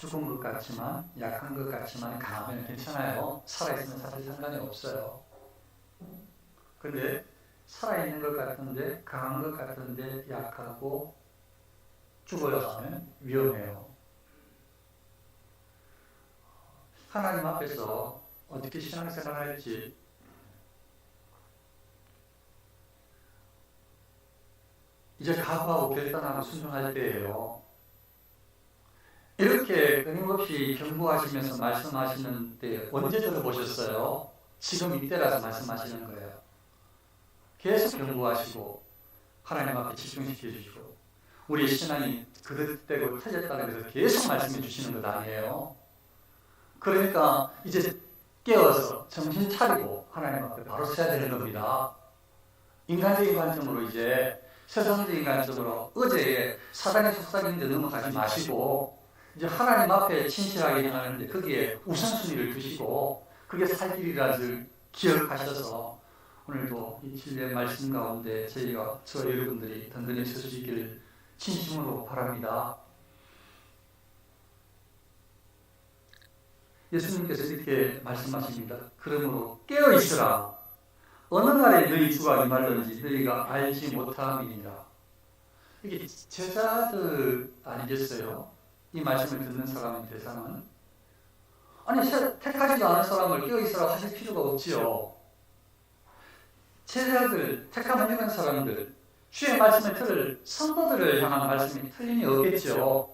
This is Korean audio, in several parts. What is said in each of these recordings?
죽은 것 같지만 약한 것 같지만 강하면 괜찮아요. 살아있으면 사실 상관이 없어요. 근데 살아있는 것 같은데 강한 것 같은데 약하고 죽어야 하면 위험해요. 하나님 앞에서 어떻게 신앙생활 할지 이제 각오하고 결단하고 순종할 때예요. 이렇게 끊임없이 경고하시면서 말씀하시는 때 언제 들어보셨어요? 지금 이때라서 말씀하시는 거예요. 계속 경고하시고 하나님 앞에 집중시켜 주시고 우리 신앙이 그릇되고 터졌다는 것을 계속 말씀해 주시는 것 아니에요. 그러니까 이제 깨어서 정신 차리고 하나님 앞에 바로 서야 되는 겁니다. 인간적인 관점으로 이제 세상적인 관점으로 어제의 사단의 속삭임데 넘어가지 마시고 이제 하나님 앞에 진실하게 행하는데 거기에 우선순위를 두시고 그게 살 길이라를 기억하셔서 오늘도 이 진리의 말씀 가운데 저희가 저 여러분들이 든든히 서주시기를 진심으로 바랍니다. 예수님께서 이렇게 말씀하십니다. 그러므로 깨어 있으라. 어느 날에 너희 주가 임할는지 너희가 알지 못함이니라. 이게 제자들 아니겠어요? 이 말씀을 듣는 사람의 대상은 아니 택하지도 않은 사람을 깨어 있으라 하실 필요가 없지요. 제자들 택함을 입은 사람들 주의 말씀을 들을 성도들을 향한 말씀이 틀림이 없겠죠.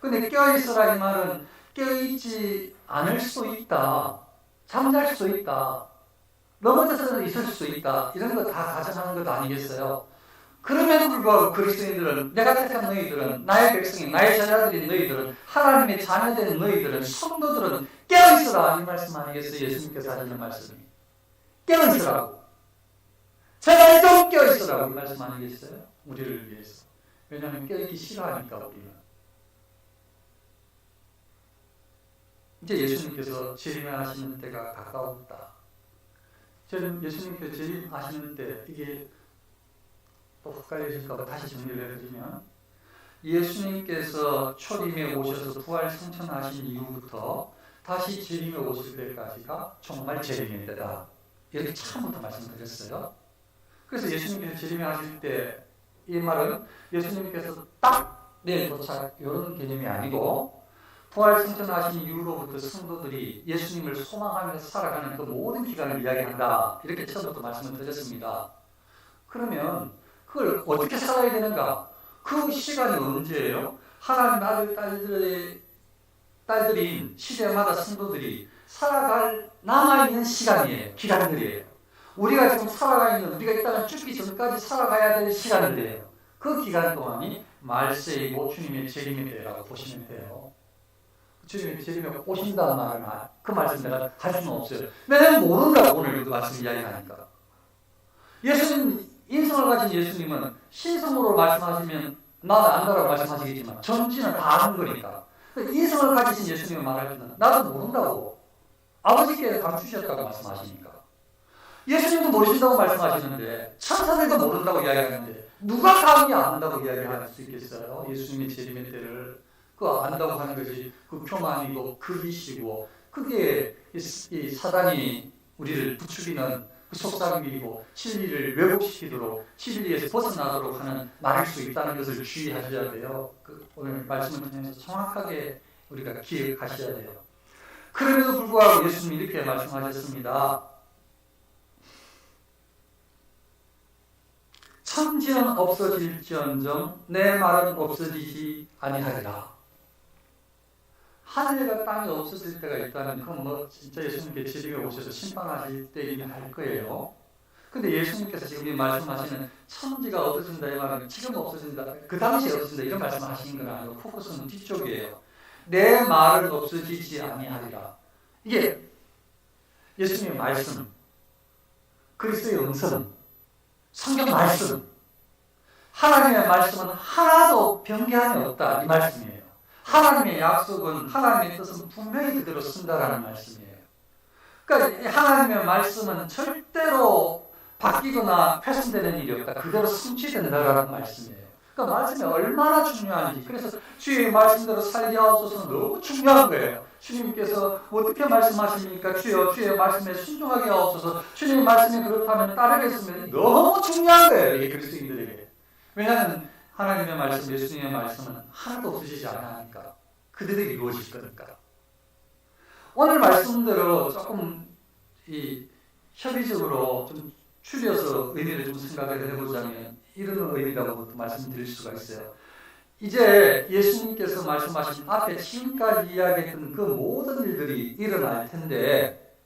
근데 깨어 있으라 이 말은 깨어 있지 않을 수 있다. 잠잘 수 있다. 넘어져서 있을 수 있다. 이런 거 다 가정하는 것 아니겠어요? 그럼에도 불구하고 그리스도인들은 내가 택한 너희들은 나의 백성이 나의 자녀들인 너희들은 하나님의 자녀된 너희들은 성도들은 깨어있으라 이 말씀 아니겠어요? 예수님께서 하시는 말씀이. 깨어있으라고. 제발 좀 깨어있으라고 이 말씀 아니겠어요? 우리를 위해서. 왜냐하면 깨어있기 싫어하니까 우리는. 이제 예수님께서 재림하시는 때가 가까웠다. 저는 예수님께서 재림하시는 때 이게 또 헷갈리실까봐 다시 정리를 해드리면 예수님께서 초림에 오셔서 부활 승천하신 이후부터 다시 재림에 오실 때까지가 정말 재림의 때다. 이렇게 처음부터 말씀드렸어요. 그래서 예수님께서 재림에 하실 때 이 말은 예수님께서 딱 내일 도착 이런 개념이 아니고 부활 승천하신 이후로부터 성도들이 예수님을 소망하면서 살아가는 그 모든 기간을 이야기한다. 이렇게 처음부터 말씀을 드렸습니다. 그러면 그걸 어떻게 살아야 되는가? 그 시간이 언제예요? 하나님 아들 딸들의 딸들인 시대마다 성도들이 살아갈 남아있는 시간이에요. 기간들이에요. 우리가 지금 살아가 있는 우리가 일단 죽기 전까지 살아가야 될 시간인데요. 그 기간 동안이 말세이고 주님의 재림의 때라고 보시면 돼요. 주님의 재림에 오신다는 말은 그 말씀 내가 할 수는 없어요. 왜냐면 모른다고 오늘 그 말씀 이야기하니까. 예수님 인성을 가진 예수님은 신성으로 말씀하시면 나는 안다라고 말씀하시겠지만 전지는 다 아는 거니까. 인성을 가지신 예수님을 말할 때는 나도 모른다고 아버지께 감추셨다고 말씀하시니까. 예수님도 모르신다고 말씀하시는데 천사들도 모른다고 이야기하는데 누가 감히 안다고 이야기할 수 있겠어요? 예수님의 재림의 때를 그 안다고 하는 것이 그 표만이고 그이시고 그게 이, 이 사단이 우리를 부추기는 그 속삭임이고 진리를 왜곡시키도록 진리에서 벗어나도록 하는 말일 수 있다는 것을 주의하셔야 돼요. 그 오늘 말씀을 통해서 정확하게 우리가 기억하셔야 돼요. 그럼에도 불구하고 예수님이 이렇게 말씀하셨습니다. 천지는 없어질지언정 내 말은 없어지지 아니하리라. 하늘과 땅이 없어질 때가 있다면 그건 뭐 진짜 예수님께 집에 오셔서 심판하실 때이긴 할 거예요. 근데 예수님께서 지금 이 말씀하시는 천지가 없어진다 이 말은 지금 없어진다 그 당시에 없어진다 이런 말씀하시는 건 아니고 포커스는 뒤쪽이에요. 내 말은 없어지지 아니하리라. 이게 예수님의 말씀, 그리스도의 음성, 성경 말씀, 하나님의 말씀은 하나도 변개함이 없다 이 말씀이에요. 하나님의 약속은 하나님의 뜻은 분명히 그대로 쓴다라는 말씀이에요. 그러니까 하나님의 말씀은 절대로 바뀌거나 훼손되는 일이 없다. 그대로 성취된다라는 말씀이에요. 그러니까 말씀이 얼마나 중요한지. 그래서 주의 말씀대로 살게 하옵소서 너무 중요한 거예요. 주님께서 어떻게 말씀하십니까? 주여 주의 말씀에 순종하게 하옵소서. 주님 말씀이 그렇다면 따르겠으면 너무 중요한 거예요. 이게 그리스도인들에게. 왜냐하면 하나님의 말씀, 예수님의 말씀은 하나도 없으시지 않으니까 그들에게 이루어질 거니까. 오늘 말씀대로 조금 이 협의적으로 좀 추려서 의미를 좀 생각을 해보자면 이런 의미라고 말씀드릴 수가 있어요. 이제 예수님께서 말씀하신 앞에 지금까지 이야기했던 그 모든 일들이 일어날 텐데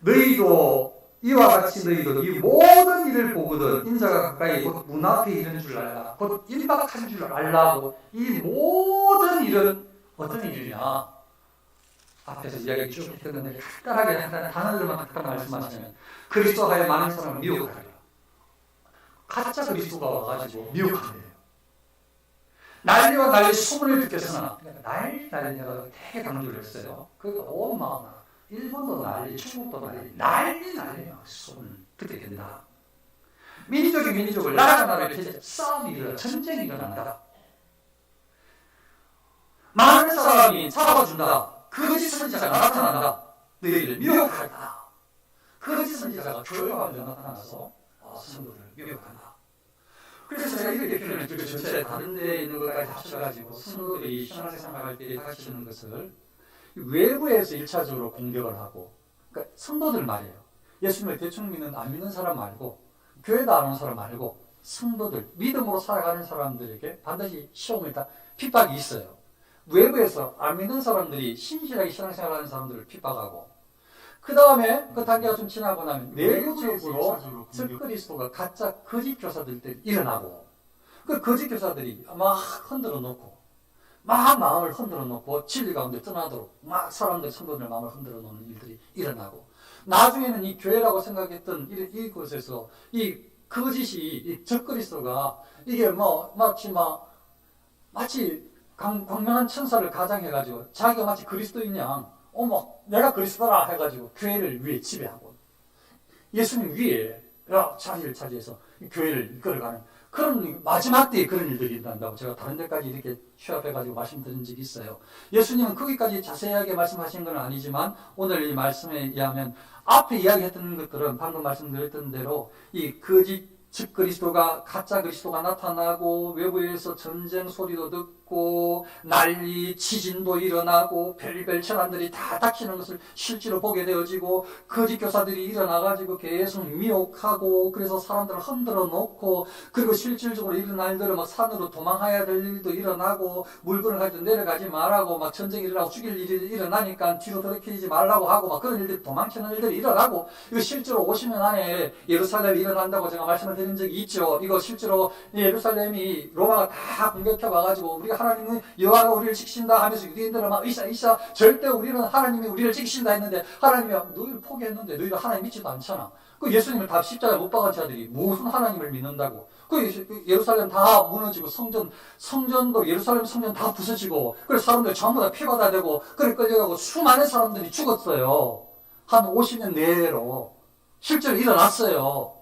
너희도 이와 같이 너희도 이 모든 일을 보거든 인자가 가까이 곧 문 앞에 이른 줄 알라 곧 임박한 줄 알라고 이 모든 일은 어떤 일이냐? 앞에서 이야기 쭉 했는데 간단하게 한 단어들만 딱 말씀하시면 그리스도 하에 많은 사람을 미혹하리라. 가짜 그리스도가 와가지고 미혹한대요. 난리와 난리 소문을 듣겠으나 난리 난리가 되게 강조를 했어요. 그러니까 온 마음 일본도 난리, 중국도 난리, 난리 난리 막 소문 듣게 된다. 민족이 민족을, 나라가 나라를 이렇게 싸움이 일어나, 전쟁이 일어난다. 많은 사람이 잡아준다. 거짓 선지자가 나타난다. 너희를 미혹한다. 거짓 선지자가 교회 가운데 나타나서 어, 성도를 미혹한다. 그래서 제가 이렇게 표현을 그 전체 다른 데에 있는 것까지 합쳐가지고 성도들이 신앙생활 할 때 하시는 것을 외부에서 일차적으로 공격을 하고 그러니까 성도들 말이에요. 예수님을 대충 믿는 안 믿는 사람 말고 교회도 안 오는 사람 말고 성도들 믿음으로 살아가는 사람들에게 반드시 시험을 다 핍박이 있어요. 외부에서 안 믿는 사람들이 신실하게 신앙생활하는 사람들을 핍박하고 그 다음에 그 단계가 좀 지나고 나면 내부적으로 즉 그리스도가 가짜 거짓 교사들이 일어나고 그 거짓 교사들이 막 흔들어 놓고 막 마음을 흔들어 놓고 진리 가운데 떠나도록 막 사람들 성도들 마음을 흔들어 놓는 일들이 일어나고 나중에는 이 교회라고 생각했던 이, 이곳에서 이 거짓이 이 적그리스도가 이게 뭐 마치 막 마치 강, 광명한 천사를 가장해가지고 자기가 마치 그리스도인 양 어머 내가 그리스도라 해가지고 교회를 위에 지배하고 예수님 위에 자리를 차지해서 교회를 이끌어가는 그런 마지막 때에 그런 일들이 일어난다고 제가 다른 데까지 이렇게 취합해가지고 말씀드린 적이 있어요. 예수님은 거기까지 자세하게 말씀하신 건 아니지만 오늘 이 말씀에 의하면 앞에 이야기했던 것들은 방금 말씀드렸던 대로 이 거짓 즉 그리스도가 가짜 그리스도가 나타나고 외부에서 전쟁 소리도 듣고 난리 지진도 일어나고 별별 천안들이 다 닥치는 것을 실제로 보게 되어지고 거짓 교사들이 일어나가지고 계속 미혹하고 그래서 사람들을 흔들어 놓고 그리고 실질적으로 일어날 일들은 막 산으로 도망해야 될 일도 일어나고 물건을 가지고 내려가지 말라고 막 전쟁이 일어나고 죽일 일이 일어나니까 뒤로 돌이키지 말라고 하고 막 그런 일들이 도망치는 일들이 일어나고 이거 실제로 50년 안에 예루살렘이 일어난다고 제가 말씀을 드린 적이 있죠. 이거 실제로 예루살렘이 로마가 다 공격해 와가지고 우리가 하나님은 여호와가 우리를 지키신다 하면서 유대인들은 막 이사 이사 절대 우리는 하나님이 우리를 지키신다 했는데 하나님이 너희를 포기했는데 너희가 하나님 믿지도 않잖아. 그 예수님을 다 십자가에 못 박은 자들이 무슨 하나님을 믿는다고? 그 예루살렘 다 무너지고 성전 성전도 예루살렘 성전 다 부서지고 그래 사람들 전부 다 피가 다 되고 그래 끌려가고 수많은 사람들이 죽었어요. 한 50년 내로 실제로 일어났어요.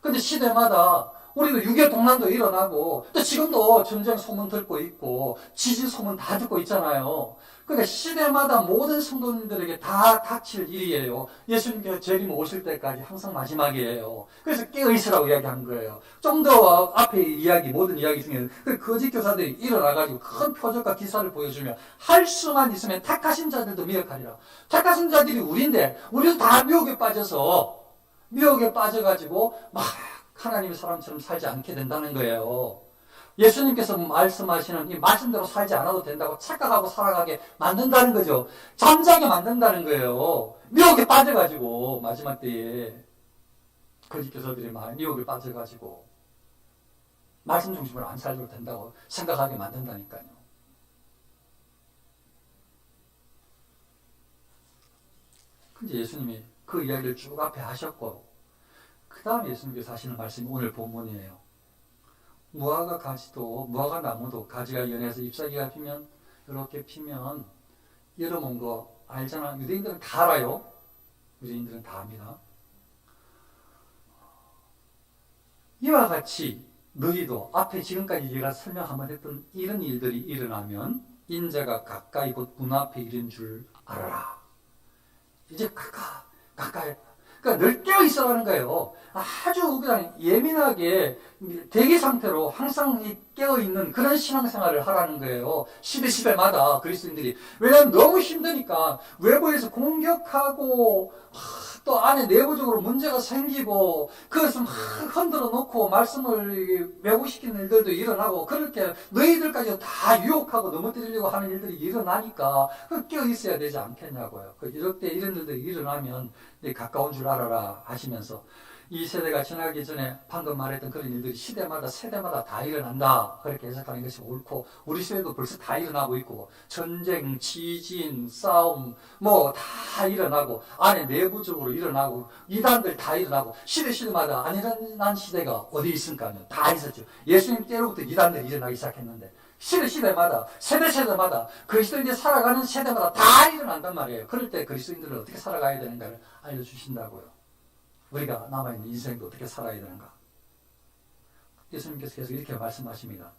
근데 시대마다 우리도 유교 동란도 일어나고 또 지금도 전쟁 소문 듣고 있고 지진 소문 다 듣고 있잖아요. 그러니까 시대마다 모든 성도님들에게 다 닥칠 일이에요. 예수님께서 재림 오실 때까지 항상 마지막이에요. 그래서 깨어있으라고 이야기한 거예요. 좀 더 앞에 이야기 모든 이야기 중에 그 거짓 교사들이 일어나가지고 큰 표적과 기사를 보여주면 할 수만 있으면 택하신 자들도 미혹하리라. 택하신 자들이 우리인데 우리도 다 미혹에 빠져서 미혹에 빠져가지고 막 하나님의 사람처럼 살지 않게 된다는 거예요. 예수님께서 말씀하시는 이 말씀대로 살지 않아도 된다고 착각하고 살아가게 만든다는 거죠. 잠자게 만든다는 거예요. 미혹에 빠져가지고 마지막 때에 거짓 교사들이 막 미혹에 빠져가지고 말씀 중심으로 안 살도 된다고 생각하게 만든다니까요. 근데 예수님이 그 이야기를 쭉 앞에 하셨고 그 다음에 예수님께서 하시는 말씀이 오늘 본문이에요. 무화과 가지도 무화과 나무도 가지가 연해서 잎사귀가 피면 이렇게 피면 여러분 거 알잖아. 유대인들은 다 알아요. 유대인들은 다 압니다. 이와 같이 너희도 앞에 지금까지 제가 설명 한번 했던 이런 일들이 일어나면 인자가 가까이 곧 눈앞에 이른 줄 알아라. 이제 가까 가까이 그러니까 늘 깨어 있어라는 거예요. 아주 예민하게 대기 상태로 항상 이 깨어 있는 그런 신앙생활을 하라는 거예요. 시대 시대마다 그리스도인들이 왜냐하면 너무 힘드니까 외부에서 공격하고 하, 또 안에 내부적으로 문제가 생기고 그것을 막 흔들어 놓고 말씀을 왜곡시키는 일들도 일어나고 그렇게 너희들까지 다 유혹하고 넘어뜨리려고 하는 일들이 일어나니까 그 깨어 있어야 되지 않겠냐고요. 그 이럴 때 이런 일들이 일어나면 가까운 줄 알아라 하시면서 이 세대가 지나기 전에 방금 말했던 그런 일들이 시대마다 세대마다 다 일어난다 그렇게 해석하는 것이 옳고 우리 시대도 벌써 다 일어나고 있고 전쟁, 지진, 싸움 뭐 다 일어나고 안에 내부적으로 일어나고 이단들 다 일어나고 시대 시대마다 안 일어난 시대가 어디 있습니까요? 다 있었죠. 예수님 때로부터 이단들이 일어나기 시작했는데 시대 시대마다 세대 세대마다 그리스도인들이 살아가는 세대마다 다 일어난단 말이에요. 그럴 때 그리스도인들은 어떻게 살아가야 되는가를 알려주신다고요. 우리가 남아있는 인생도 어떻게 살아야 되는가? 예수님께서 계속 이렇게 말씀하십니다.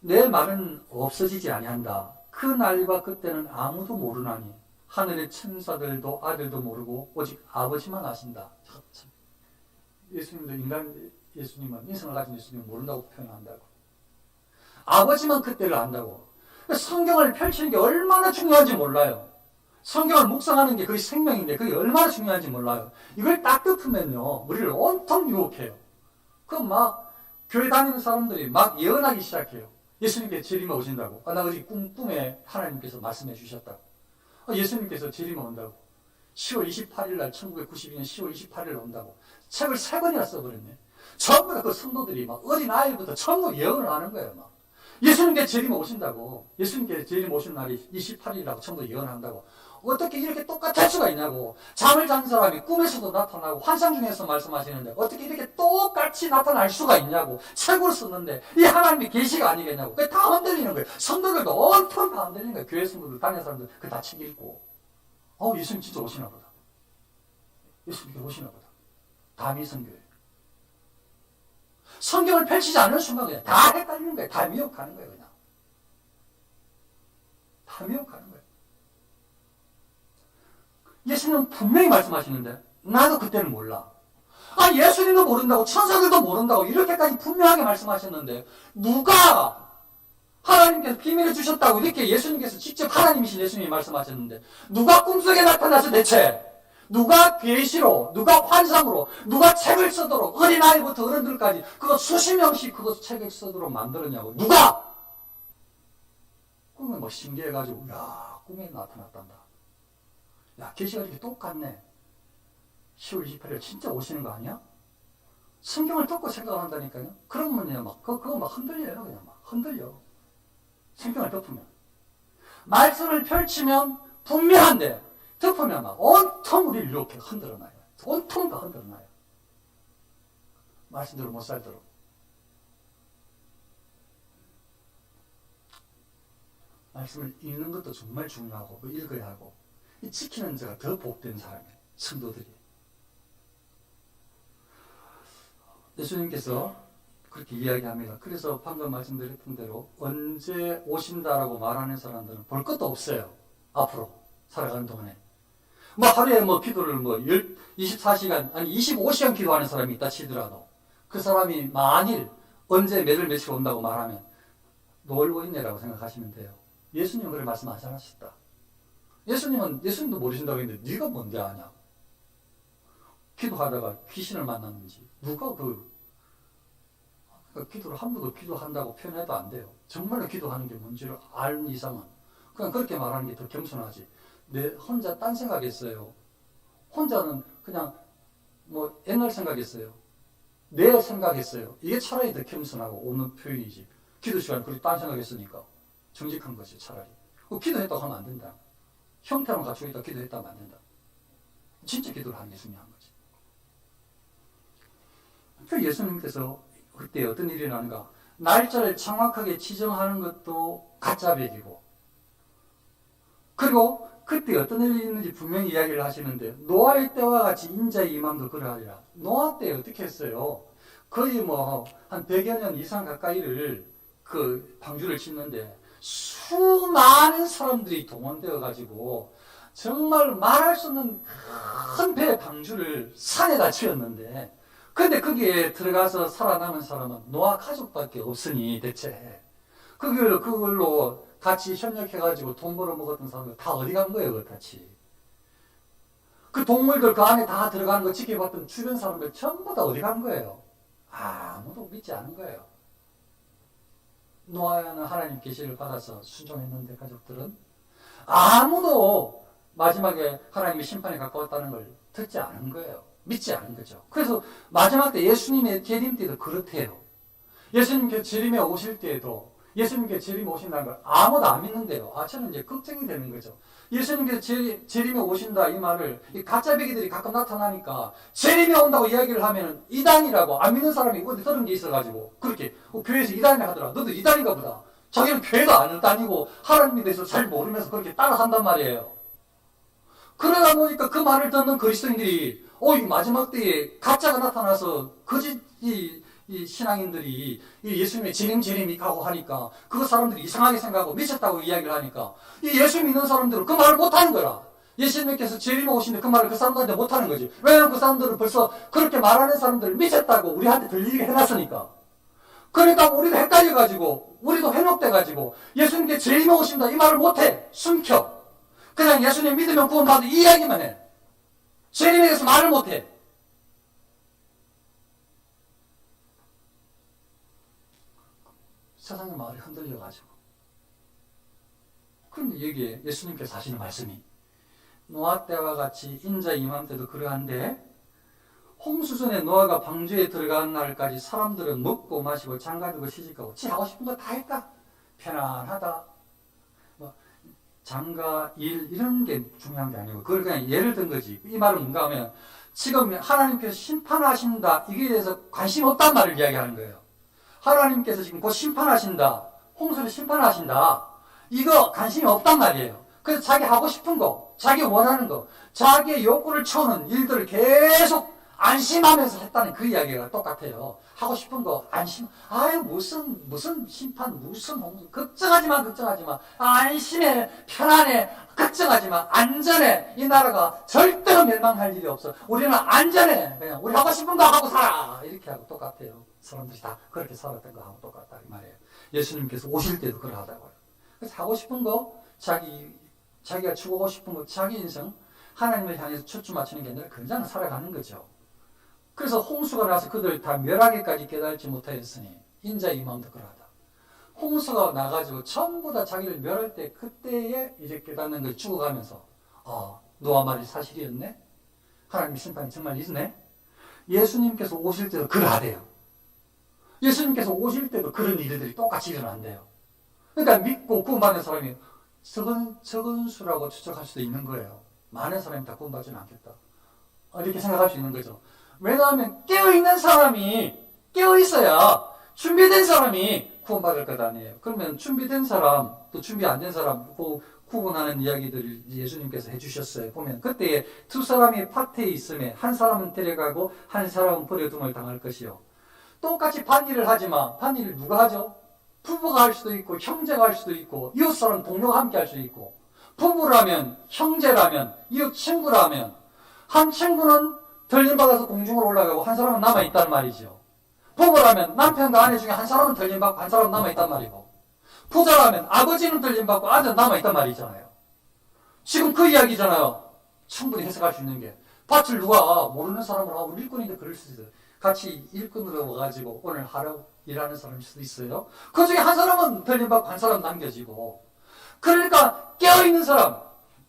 내 말은 없어지지 아니한다. 그 날과 그때는 아무도 모르나니 하늘의 천사들도 아들도 모르고 오직 아버지만 아신다. 예수님도 인간 예수님은 인성을 가진 예수님은 모른다고 표현한다고. 아버지만 그때를 안다고. 성경을 펼치는 게 얼마나 중요한지 몰라요. 성경을 묵상하는 게 그게 생명인데 그게 얼마나 중요한지 몰라요. 이걸 딱 덮으면요, 우리를 온통 유혹해요. 그럼 막 교회 다니는 사람들이 막 예언하기 시작해요. 예수님께 재림에 오신다고. 아, 나 어제 꿈, 꿈에 하나님께서 말씀해 주셨다고. 아, 예수님께서 재림에 온다고. 10월 28일 날, 1992년 10월 28일 날 온다고. 책을 세 권이나 써버렸네. 전부 다 그 성도들이 막 어린 아이부터 전부 예언을 하는 거예요, 막. 예수님께 재림 오신다고. 예수님께 재림 오신 날이 28일이라고 전부 예언한다고. 어떻게 이렇게 똑같을 수가 있냐고. 잠을 잔 사람이 꿈에서도 나타나고 환상 중에서 말씀하시는데 어떻게 이렇게 똑같이 나타날 수가 있냐고. 책으로 썼는데 이 하나님의 계시가 아니겠냐고. 그게 다 흔들리는 거예요. 성도들도 온통 다 흔들리는 거예요. 교회 성도들, 다니는 사람들 그 다 책 읽고. 어, 예수님 진짜 오시나 보다. 예수님 오시나 보다. 다 미성교회. 성경을 펼치지 않는 순간 그냥 다 헷갈리는 거예요. 다 미혹하는 거예요, 그냥. 다 미혹하는 거예요. 예수님은 분명히 말씀하시는데 나도 그때는 몰라. 아 예수님도 모른다고 천사들도 모른다고 이렇게까지 분명하게 말씀하셨는데 누가 하나님께서 비밀을 주셨다고 이렇게 예수님께서 직접 하나님이신 예수님이 말씀하셨는데 누가 꿈속에 나타나서 대체 누가 계시로 누가 환상으로 누가 책을 쓰도록 어린아이부터 어른들까지 그거 수십 명씩 그거 책을 쓰도록 만들었냐고. 누가? 꿈을 뭐 신기해가지고 야 꿈에 나타났단다 야, 계시가 이렇게 똑같네. 10월 28일 진짜 오시는 거 아니야? 성경을 듣고 생각한다니까요. 그러면 막, 그, 그거 막 흔들려요. 그냥 막 흔들려. 성경을 덮으면. 말씀을 펼치면 분명한데, 덮으면 막 온통 우리를 이렇게 흔들어 놔요. 온통 다 흔들어 놔요. 말씀대로 못 살도록. 말씀을 읽는 것도 정말 중요하고, 뭐 읽어야 하고, 지키는 자가 더 복된 사람이에요. 성도들이. 예수님께서 그렇게 이야기합니다. 그래서 방금 말씀드렸던 대로 언제 오신다라고 말하는 사람들은 볼 것도 없어요. 앞으로 살아가는 동안에. 뭐 하루에 뭐 기도를 뭐 24시간, 아니 25시간 기도하는 사람이 있다 치더라도 그 사람이 만일 언제 매를 며칠 온다고 말하면 놀고 있네라고 생각하시면 돼요. 예수님은 그런 말씀하지 않으셨다. 예수님은 예수님도 모르신다고 했는데 네가 뭔데 아냐? 기도하다가 귀신을 만났는지 누가 그 그러니까 기도를 함부로 기도한다고 표현해도 안 돼요. 정말로 기도하는 게 뭔지를 아는 이상은 그냥 그렇게 말하는 게 더 겸손하지. 내 혼자 딴 생각했어요. 혼자는 그냥 뭐 옛날 생각했어요. 내 생각했어요. 이게 차라리 더 겸손하고 오는 표현이지. 기도 시간 그렇게 딴 생각했으니까 정직한 거지 차라리. 기도했다고 하면 안 된다. 형태만 갖추고 있다 기도했다면 안 된다. 진짜 기도를 하는 게 중요한 거지. 그 예수님께서 그때 어떤 일이 나는가? 날짜를 정확하게 지정하는 것도 가짜백이고, 그리고 그때 어떤 일이 있는지 분명히 이야기를 하시는데, 노아의 때와 같이 인자의 임함도 그러하리라. 노아 때 어떻게 했어요? 거의 뭐 한 100여 년 이상 가까이를 그 방주를 짓는데 수많은 사람들이 동원되어 가지고 정말 말할 수 없는 큰 배의 방주를 산에다 지었는데 근데 거기에 들어가서 살아남은 사람은 노아 가족밖에 없으니 대체 그걸 그걸로 같이 협력해가지고 돈 벌어 먹었던 사람들 다 어디 간 거예요, 그 같이. 그 동물들 그 안에 다 들어가는 거 지켜봤던 주변 사람들 전부 다 어디 간 거예요? 아무도 믿지 않은 거예요. 노아는 하나님 계시를 받아서 순종했는데 가족들은 아무도 마지막에 하나님의 심판에 가까웠다는 걸 듣지 않은 거예요. 믿지 않은 거죠. 그래서 마지막 때 예수님의 재림 때도 그렇대요. 예수님께 재림에 오실 때에도 예수님께 재림 오신다는 걸 아무도 안 믿는데요. 아, 저는 이제 걱정이 되는 거죠. 예수님께서 재, 재림에 오신다 이 말을 이 가짜 배기들이 가끔 나타나니까 재림에 온다고 이야기를 하면 이단이라고 안 믿는 사람이 어디 들은 게 있어가지고 그렇게 어, 교회에서 이단이라 하더라. 너도 이단인가 보다. 자기는 교회도 안 다니고 하나님에 대해서 잘 모르면서 그렇게 따라한단 말이에요. 그러다 보니까 그 말을 듣는 그리스도인들이 어, 이 마지막 때에 가짜가 나타나서 거짓이 이 신앙인들이 이 예수님의 재림 재림이 가고 하니까 그 사람들이 이상하게 생각하고 미쳤다고 이야기를 하니까 이 예수 믿는 사람들은 그 말을 못하는 거라. 예수님께서 재림에 오시는데 그 말을 그 사람들한테 못하는 거지. 왜냐하면 그 사람들은 벌써 그렇게 말하는 사람들을 미쳤다고 우리한테 들리게 해놨으니까. 그러니까 우리도 헷갈려가지고 우리도 회복돼가지고 예수님께 재림에 오신다 이 말을 못해. 숨겨. 그냥 예수님 믿으면 구원받는 이 이야기만 해. 재림에 대해서 말을 못해. 세상의 마을이 흔들려가지고. 그런데 여기에 예수님께서 하시는 말씀이 노아 때와 같이 인자 이맘 때도 그러한데 홍수전에 노아가 방주에 들어간 날까지 사람들은 먹고 마시고 장가들고 시집가고 지 하고 싶은 거 다 했다. 편안하다. 뭐 장가 일 이런 게 중요한 게 아니고 그걸 그냥 예를 든 거지. 이 말은 뭔가 하면 지금 하나님께서 심판하신다 이게 대해서 관심 없단 말을 이야기하는 거예요. 하나님께서 지금 곧 심판하신다. 홍수를 심판하신다. 이거 관심이 없단 말이에요. 그래서 자기 하고 싶은 거, 자기 원하는 거, 자기의 욕구를 채우는 일들을 계속 안심하면서 했다는 그 이야기가 똑같아요. 하고 싶은 거 안심. 아유 무슨 무슨 심판 무슨 걱정하지 마 걱정하지 마 안심해 편안해 걱정하지 마 안전해 이 나라가 절대로 멸망할 일이 없어. 우리는 안전해 그냥 우리 하고 싶은 거 하고 살아 이렇게 하고 똑같아요. 사람들이 다 그렇게 살았던 거하고 똑같다 이 말이에요. 예수님께서 오실 때도 그러하다고요. 그래서 하고 싶은 거 자기 자기가 추구하고 싶은 거 자기 인생 하나님을 향해서 초점 맞추는 게 아니라 그냥 살아가는 거죠. 그래서 홍수가 나서 그들 다 멸하기까지 깨달지 못하였으니 인자 이 마음도 그러하다. 홍수가 나가지고 전부 다 자기를 멸할 때 그때에 이제 깨닫는 걸 죽어가면서 아 노아 말이 사실이었네. 하나님 심판이 정말 있네. 예수님께서 오실 때도 그러하대요. 예수님께서 오실 때도 그런 일들이 똑같이 일어난대요. 그러니까 믿고 구원받는 사람이 적은, 적은 수라고 추측할 수도 있는 거예요. 많은 사람이 다 구원받지는 않겠다. 이렇게 생각할 수 있는 거죠. 왜냐하면 깨어있는 사람이 깨어있어야 준비된 사람이 구원받을 것 아니에요. 그러면 준비된 사람, 또 준비 안 된 사람, 그 구분하는 이야기들을 예수님께서 해주셨어요. 보면 그때에 두 사람이 밭에 있음에 한 사람은 데려가고 한 사람은 버려둠을 당할 것이요. 똑같이 반일을 하지만 반일을 누가 하죠? 부부가 할 수도 있고 형제가 할 수도 있고 이웃 사람 동료가 함께 할 수도 있고 부부라면 형제라면 이웃 친구라면 한 친구는 덜림받아서 공중으로 올라가고 한 사람은 남아있단 말이죠. 부부라면 남편과 아내 중에 한 사람은 덜림받고 한 사람은 남아있단 말이고 부자라면 아버지는 덜림받고 아들은 남아있단 말이잖아요. 지금 그 이야기잖아요. 충분히 해석할 수 있는 게 밭을 누가 모르는 사람으로 하고 일꾼인데 그럴 수도 있어요. 같이 일꾼으로 와가지고 오늘 하루 일하는 사람일 수도 있어요. 그 중에 한 사람은 덜림받고 한 사람은 남겨지고 그러니까 깨어있는 사람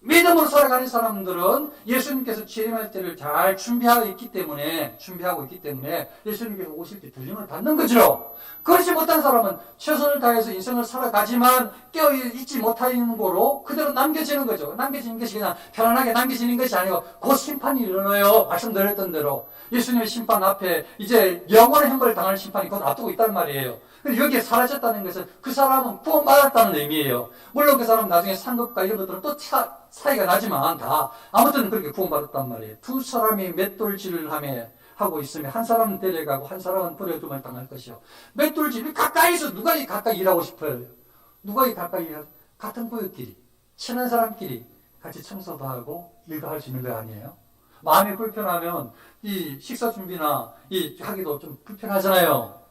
믿음으로 살아가는 사람들은 예수님께서 재림할 때를 잘 준비하고 있기 때문에 준비하고 있기 때문에 예수님께서 오실 때 들림을 받는 거죠. 그렇지 못한 사람은 최선을 다해서 인생을 살아가지만 깨어 있지 못하는 거로 그대로 남겨지는 거죠. 남겨지는 것이 그냥 편안하게 남겨지는 것이 아니고 곧 심판이 일어나요. 말씀드렸던 대로 예수님의 심판 앞에 이제 영원의 형벌을 당할 심판이 곧 앞두고 있단 말이에요. 여기에 사라졌다는 것은 그 사람은 구원받았다는 의미예요. 물론 그 사람은 나중에 상급과 이런 것들은 또 차, 차이가 나지만 다 아무튼 그렇게 구원받았단 말이에요. 두 사람이 맷돌질을 하며 하고 있으면 한 사람은 데려가고 한 사람은 버려두면 당할 것이요. 맷돌 집이 가까이서 누가 이 가까이 일하고 싶어요. 누가 이 가까이 일 같은 구역끼리 친한 사람끼리 같이 청소도 하고 일도 할 수 있는 거 아니에요? 마음이 불편하면 이 식사 준비나 이 하기도 좀 불편하잖아요.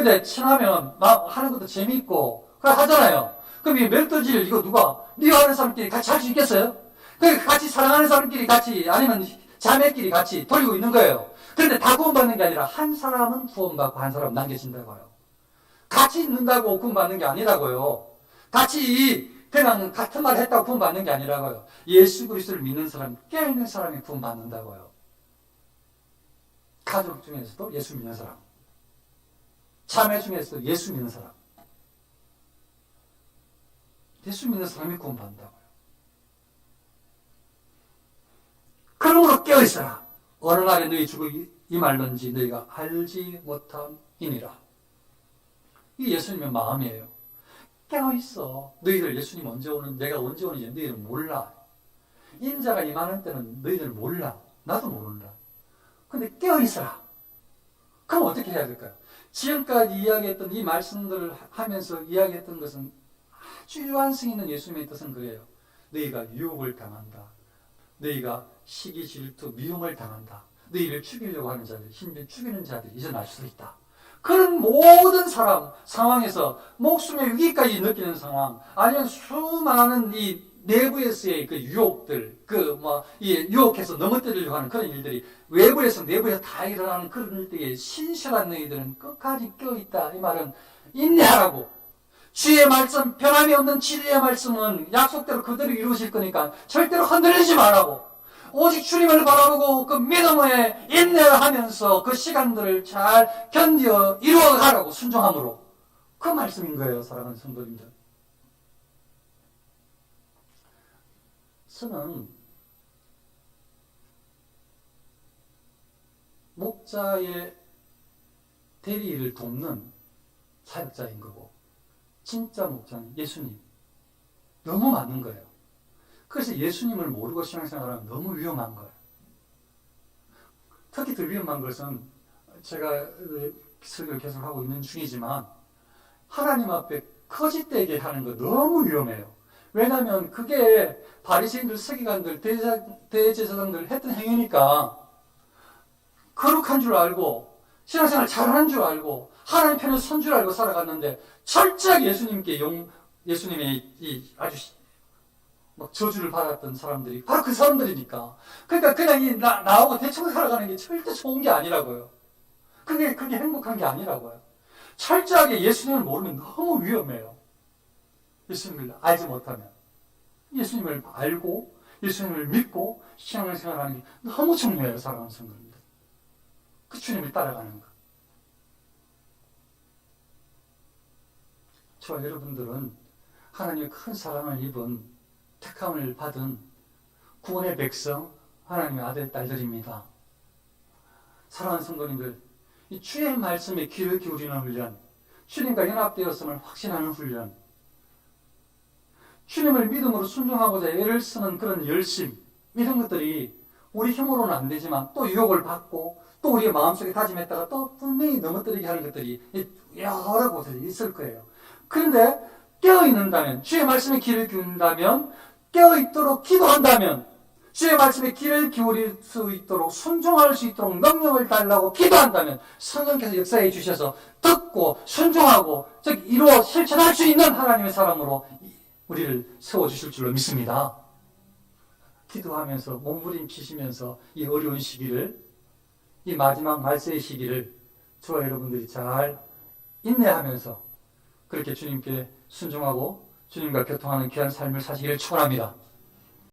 근데 친하면 막 하는 것도 재미있고 그걸 하잖아요. 그럼 이 멸도질 이거 누가 미워하는 사람끼리 같이 할 수 있겠어요? 그 같이 사랑하는 사람끼리 같이 아니면 자매끼리 같이 돌리고 있는 거예요. 그런데 다 구원받는 게 아니라 한 사람은 구원받고 한 사람은 남겨진다고요. 같이 있는다고 구원받는 게 아니라고요. 같이 그냥 같은 말 했다고 구원받는 게 아니라고요. 예수 그리스도를 믿는 사람, 깨어있는 사람이 구원받는다고요. 가족 중에서도 예수 믿는 사람. 자매 중에서도 예수 믿는 사람. 예수 믿는 사람이 구원받는다고요. 그러므로 깨어있어라. 어느 날에 너희 죽을 이 말런지 너희가 알지 못함이니라. 이 예수님의 마음이에요. 깨어있어. 너희들 예수님 언제 오는, 내가 언제 오는지 너희들 몰라. 인자가 임하는 때는 너희들 몰라. 나도 모른다. 근데 깨어있어라. 그럼 어떻게 해야 될까요? 지금까지 이야기했던 이 말씀들을 하면서 이야기했던 것은 아주 유한성 있는 예수님의 뜻은 그래요. 너희가 유혹을 당한다. 너희가 시기, 질투, 미움을 당한다. 너희를 죽이려고 하는 자들, 힘든 죽이는 자들이 이제 날 수도 있다. 그런 모든 사람, 상황에서 목숨의 위기까지 느끼는 상황, 아니면 수많은 이 내부에서의 그 유혹들, 그 뭐, 이 유혹해서 넘어뜨리려고 하는 그런 일들이 외부에서 내부에서 다 일어나는 그런 일들에 신실한 너희들은 끝까지 껴있다. 이 말은 인내하라고. 주의 말씀, 변함이 없는 진리의 말씀은 약속대로 그대로 이루어질 거니까 절대로 흔들리지 말라고. 오직 주님을 바라보고 그 믿음에 인내를 하면서 그 시간들을 잘 견디어 이루어가라고 순종함으로. 그 말씀인 거예요, 사랑하는 성도님들. 저는 목자의 대리를 돕는 사역자인 거고, 진짜 목자는 예수님. 너무 많은 거예요. 그래서 예수님을 모르고 신앙생활하면 너무 위험한 거예요. 특히 더 위험한 것은 제가 설교를 계속 하고 있는 중이지만 하나님 앞에 거짓되게 하는 거 너무 위험해요. 왜냐하면 그게 바리새인들, 서기관들, 대제사장들 했던 행위니까 거룩한 줄 알고 신앙생활 잘하는 줄 알고 하나님 편에 선 줄 알고 살아갔는데 철저하게 예수님께 용 예수님의 이 아주 막 저주를 받았던 사람들이 바로 그 사람들이니까. 그러니까 그냥 이 나, 나하고 대충 살아가는 게 절대 좋은 게 아니라고요. 그게 그게 행복한 게 아니라고요. 철저하게 예수님을 모르면 너무 위험해요. 예수님을 알지 못하면 예수님을 알고 예수님을 믿고 신앙을 생활하는 게 너무 중요해요, 사랑하는 성도님들. 그 주님을 따라가는 것. 저와 여러분들은 하나님의 큰 사랑을 입은 택함을 받은 구원의 백성, 하나님의 아들, 딸들입니다. 사랑하는 성도님들, 이 주의 말씀에 귀를 기울이는 훈련, 주님과 연합되었음을 확신하는 훈련, 주님을 믿음으로 순종하고자 애를 쓰는 그런 열심, 이런 것들이 우리 힘으로는 안 되지만 또 유혹을 받고 또 우리의 마음속에 다짐했다가 또 분명히 넘어뜨리게 하는 것들이 여러 곳에 있을 거예요. 그런데 깨어있는다면, 주의 말씀에 귀를 기운다면, 깨어있도록 기도한다면, 주의 말씀에 귀를 기울일 수 있도록 순종할 수 있도록 명령을 달라고 기도한다면 성령께서 역사해 주셔서 듣고 순종하고 즉 이루어 실천할 수 있는 하나님의 사람으로 우리를 세워주실 줄로 믿습니다. 기도하면서 몸부림치시면서 이 어려운 시기를 이 마지막 말세의 시기를 저와 여러분들이 잘 인내하면서 그렇게 주님께 순종하고 주님과 교통하는 귀한 삶을 사시기를 축원합니다.